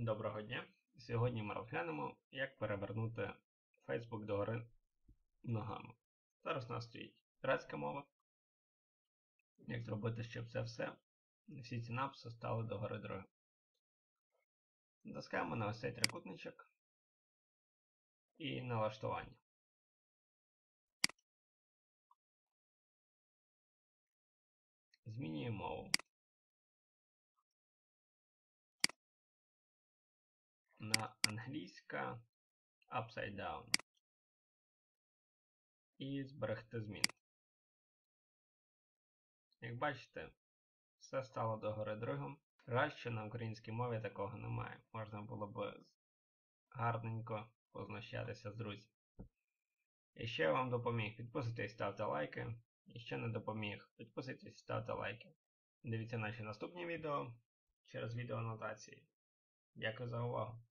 Доброго дня! Сьогодні ми розглянемо, як перевернути Facebook догори ногами. Зараз у нас стоїть грецька мова. Як зробити, щоб це все, всі ці написи стали догори дороги. Натискаємо на ось цей трикутничок і налаштування. Змінюємо мову. На англійська upside down. І зберегти змін. Як бачите, все стало догори другом. Жаль, на українській мові такого немає. Можна було б гарненько познущатися з друзів. Якщо я вам допоміг, підписуйтесь, ставте лайки. Якщо не допоміг, підписуйтесь, ставте лайки. Дивіться наші наступні відео через відеоанотації. Дякую за увагу!